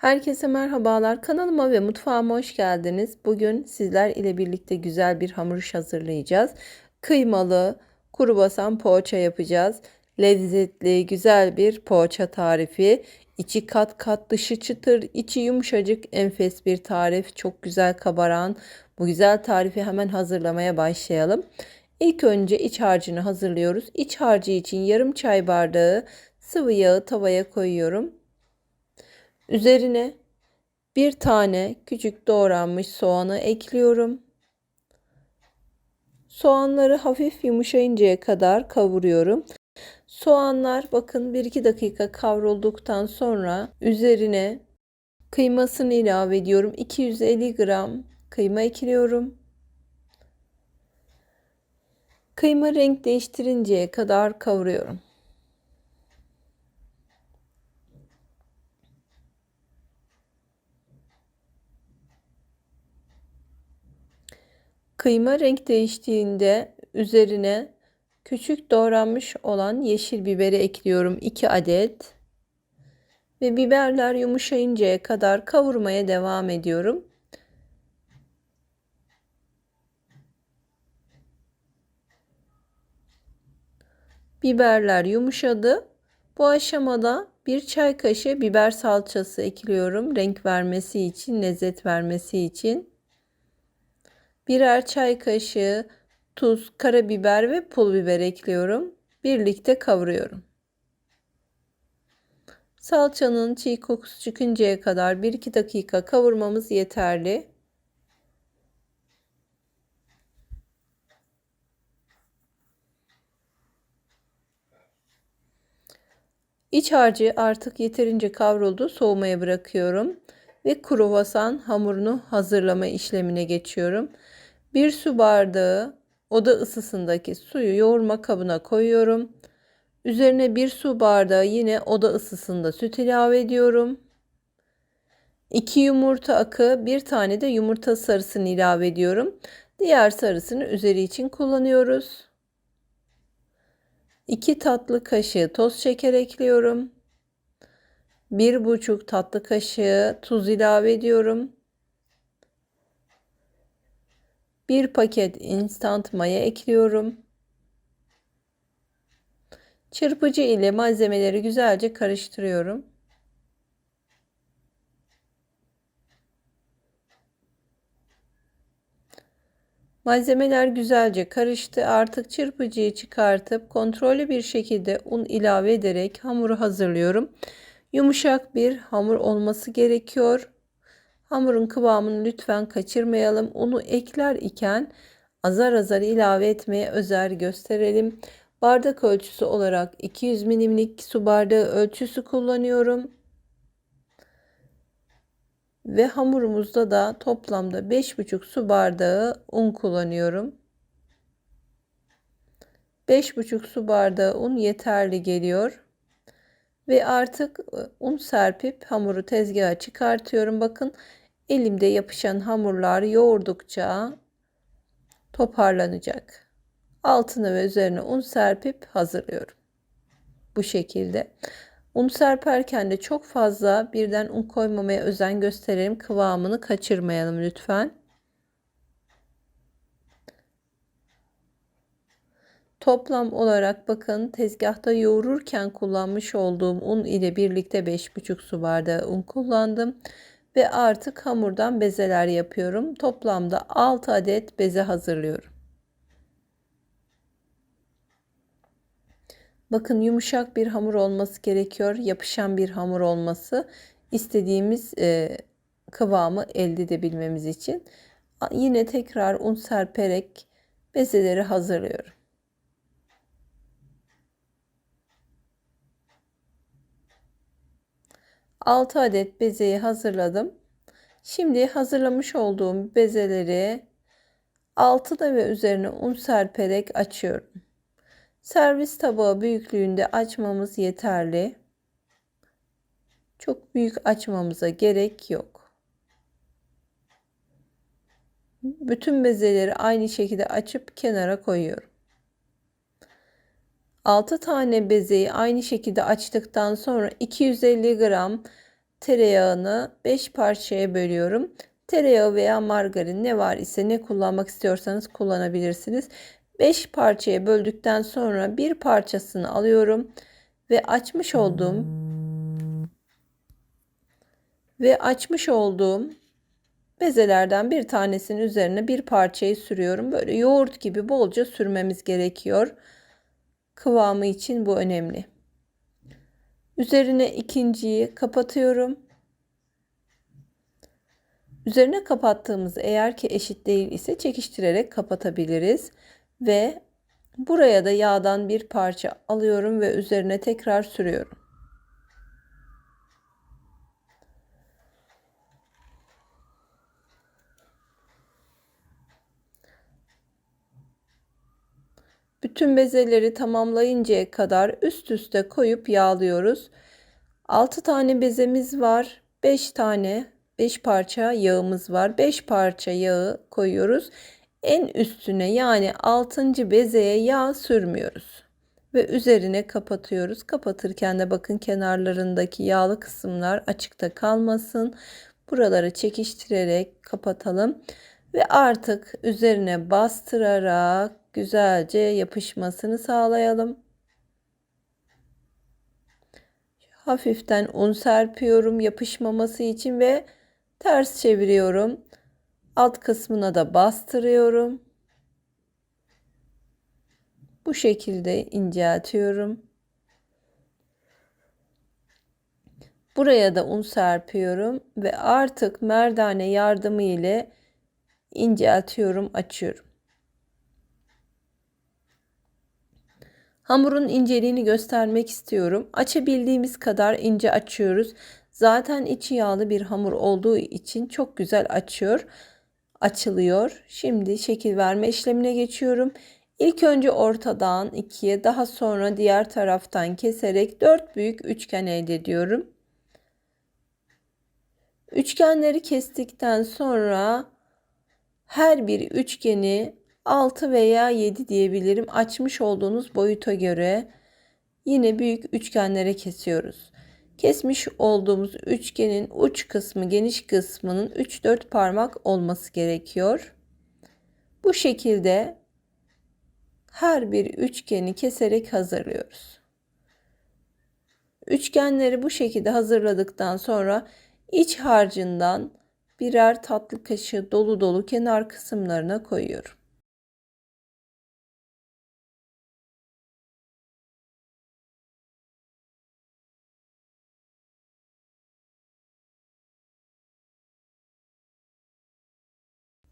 Herkese merhabalar. Kanalıma ve mutfağıma hoş geldiniz. Bugün sizler ile birlikte güzel bir hamur iş hazırlayacağız. Kıymalı kuru basan poğaça yapacağız. Lezzetli, güzel bir poğaça tarifi. İçi kat kat, dışı çıtır, içi yumuşacık, enfes bir tarif. Çok güzel kabaran. Bu güzel tarifi hemen hazırlamaya başlayalım. İlk önce iç harcını hazırlıyoruz. İç harcı için yarım çay bardağı sıvı yağı tavaya koyuyorum. Üzerine bir tane küçük doğranmış soğanı ekliyorum. Soğanları hafif yumuşayıncaya kadar kavuruyorum. Soğanlar bakın 1-2 dakika kavrulduktan sonra üzerine kıymasını ilave ediyorum. 250 gram kıyma ekliyorum. Kıyma renk değiştirinceye kadar kavuruyorum. Kıyma renk değiştiğinde üzerine küçük doğranmış olan yeşil biberi ekliyorum 2 adet. Ve biberler yumuşayıncaya kadar kavurmaya devam ediyorum. Biberler yumuşadı. Bu aşamada bir çay kaşığı biber salçası ekliyorum. Renk vermesi için, lezzet vermesi için birer çay kaşığı tuz, karabiber ve pul biber ekliyorum. Birlikte kavuruyorum. Salçanın çiğ kokusu çıkıncaya kadar 1-2 dakika kavurmamız yeterli. İç harcı artık yeterince kavruldu. Soğumaya bırakıyorum ve kruvasan hamurunu hazırlama işlemine geçiyorum. Bir su bardağı oda ısısındaki suyu yoğurma kabına koyuyorum. Üzerine bir su bardağı yine oda ısısında süt ilave ediyorum. 2 yumurta akı, bir tane de yumurta sarısını ilave ediyorum. Diğer sarısını üzeri için kullanıyoruz. 2 tatlı kaşığı toz şeker ekliyorum. 1,5 tatlı kaşığı tuz ilave ediyorum. 1 paket instant maya ekliyorum. Çırpıcı ile malzemeleri güzelce karıştırıyorum. Malzemeler güzelce karıştı. Artık çırpıcıyı çıkartıp kontrollü bir şekilde un ilave ederek hamuru hazırlıyorum. Yumuşak bir hamur olması gerekiyor. Hamurun kıvamını lütfen kaçırmayalım. Unu ekler iken azar azar ilave etmeye özen gösterelim. Bardak ölçüsü olarak 200 milimlik su bardağı ölçüsü kullanıyorum. Ve hamurumuzda da toplamda 5,5 su bardağı un kullanıyorum. 5,5 su bardağı un yeterli geliyor. Ve artık un serpip hamuru tezgaha çıkartıyorum. Bakın elimde yapışan hamurlar yoğurdukça toparlanacak. Altına ve üzerine un serpip hazırlıyorum. Bu şekilde. Un serperken de çok fazla birden un koymamaya özen gösterelim. Kıvamını kaçırmayalım lütfen. Toplam olarak bakın tezgahta yoğururken kullanmış olduğum un ile birlikte 5,5 su bardağı un kullandım ve artık hamurdan bezeler yapıyorum. Toplamda 6 adet beze hazırlıyorum. Bakın yumuşak bir hamur olması gerekiyor. Yapışan bir hamur olması istediğimiz e, kıvamı elde edebilmemiz için. Yine tekrar un serperek bezeleri hazırlıyorum. 6 adet bezeyi hazırladım. Şimdi hazırlamış olduğum bezeleri altıda ve üzerine un serperek açıyorum. Servis tabağı büyüklüğünde açmamız yeterli. Çok büyük açmamıza gerek yok. Bütün bezeleri aynı şekilde açıp kenara koyuyorum. 6 tane bezeyi aynı şekilde açtıktan sonra 250 gram tereyağını 5 parçaya bölüyorum. Tereyağı veya margarin ne var ise ne kullanmak istiyorsanız kullanabilirsiniz. 5 parçaya böldükten sonra bir parçasını alıyorum ve açmış olduğum ve açmış olduğum bezelerden bir tanesinin üzerine bir parçayı sürüyorum. Böyle yoğurt gibi bolca sürmemiz gerekiyor. Kıvamı için bu önemli. Üzerine ikinciyi kapatıyorum. Üzerine kapattığımız eğer ki eşit değil ise çekiştirerek kapatabiliriz. Ve buraya da yağdan bir parça alıyorum ve üzerine tekrar sürüyorum. Bütün bezeleri tamamlayıncaya kadar üst üste koyup yağlıyoruz. 6 tane bezemiz var. 5 tane 5 parça yağımız var. 5 parça yağı koyuyoruz. En üstüne yani 6. bezeye yağ sürmüyoruz. Ve üzerine kapatıyoruz. Kapatırken de bakın kenarlarındaki yağlı kısımlar açıkta kalmasın. Buraları çekiştirerek kapatalım. Ve artık üzerine bastırarak güzelce yapışmasını sağlayalım. Hafiften un serpiyorum yapışmaması için ve ters çeviriyorum. Alt kısmına da bastırıyorum. Bu şekilde inceltiyorum. Buraya da un serpiyorum ve artık merdane yardımı ile inceltiyorum, açıyorum. Hamurun inceliğini göstermek istiyorum. Açabildiğimiz kadar ince açıyoruz. Zaten içi yağlı bir hamur olduğu için çok güzel açıyor. Açılıyor. Şimdi şekil verme işlemine geçiyorum. İlk önce ortadan ikiye daha sonra diğer taraftan keserek dört büyük üçgen elde ediyorum. Üçgenleri kestikten sonra her bir üçgeni 6 veya 7 diyebilirim. Açmış olduğunuz boyuta göre yine büyük üçgenlere kesiyoruz. Kesmiş olduğumuz üçgenin uç kısmı geniş kısmının 3-4 parmak olması gerekiyor. Bu şekilde her bir üçgeni keserek hazırlıyoruz. Üçgenleri bu şekilde hazırladıktan sonra iç harcından birer tatlı kaşığı dolu dolu kenar kısımlarına koyuyorum.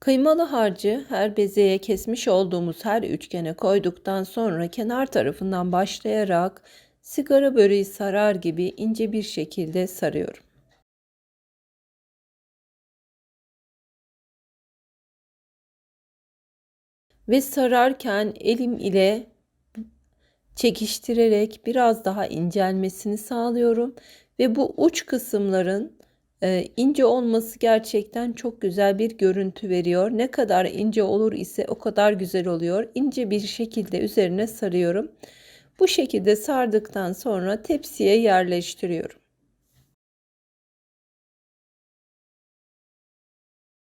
Kıymalı harcı her bezeye kesmiş olduğumuz her üçgene koyduktan sonra kenar tarafından başlayarak sigara böreği sarar gibi ince bir şekilde sarıyorum. Ve sararken elim ile çekiştirerek biraz daha incelmesini sağlıyorum ve bu uç kısımların e, ince olması gerçekten çok güzel bir görüntü veriyor. Ne kadar ince olur ise o kadar güzel oluyor. İnce bir şekilde üzerine sarıyorum. Bu şekilde sardıktan sonra tepsiye yerleştiriyorum.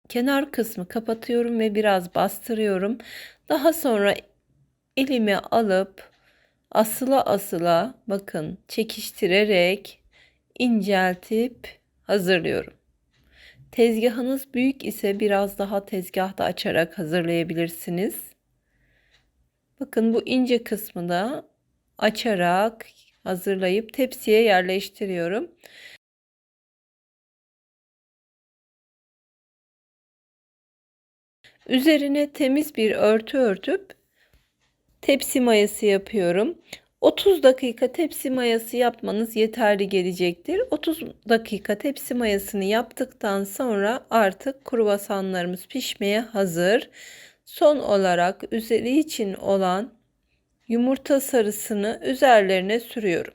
Kenar kısmı kapatıyorum ve biraz bastırıyorum. Daha sonra elime alıp asıla asıla bakın çekiştirerek inceltip hazırlıyorum. Tezgahınız büyük ise biraz daha tezgahta açarak hazırlayabilirsiniz. Bakın bu ince kısmı da açarak hazırlayıp tepsiye yerleştiriyorum. Üzerine temiz bir örtü örtüp tepsi mayası yapıyorum. 30 dakika tepsi mayası yapmanız yeterli gelecektir. 30 dakika tepsi mayasını yaptıktan sonra artık kruvasanlarımız pişmeye hazır. Son olarak üzeri için olan yumurta sarısını üzerlerine sürüyorum.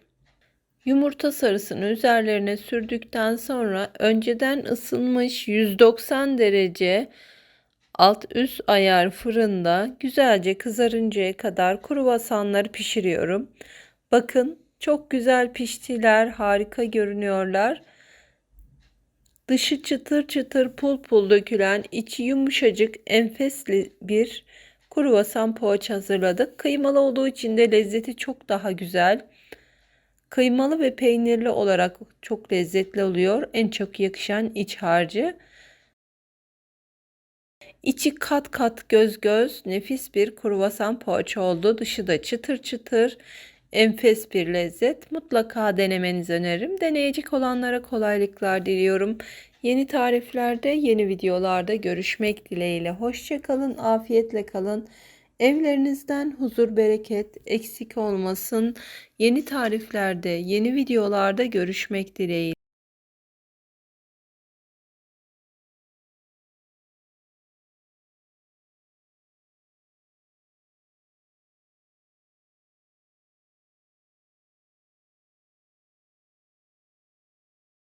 Yumurta sarısını üzerlerine sürdükten sonra önceden ısınmış 190 derece alt üst ayar fırında güzelce kızarıncaya kadar kruvasanları pişiriyorum. Bakın çok güzel piştiler, harika görünüyorlar. Dışı çıtır çıtır pul pul dökülen, içi yumuşacık, enfesli bir kruvasan poğaça hazırladık. Kıymalı olduğu için de lezzeti çok daha güzel. Kıymalı ve peynirli olarak çok lezzetli oluyor. En çok yakışan iç harcı. İçi kat kat göz göz nefis bir kruvasan poğaça oldu. Dışı da çıtır çıtır enfes bir lezzet. Mutlaka denemenizi öneririm. Deneyecek olanlara kolaylıklar diliyorum. Yeni tariflerde, yeni videolarda görüşmek dileğiyle. Hoşçakalın, afiyetle kalın. Evlerinizden huzur, bereket eksik olmasın. Yeni tariflerde, yeni videolarda görüşmek dileğiyle.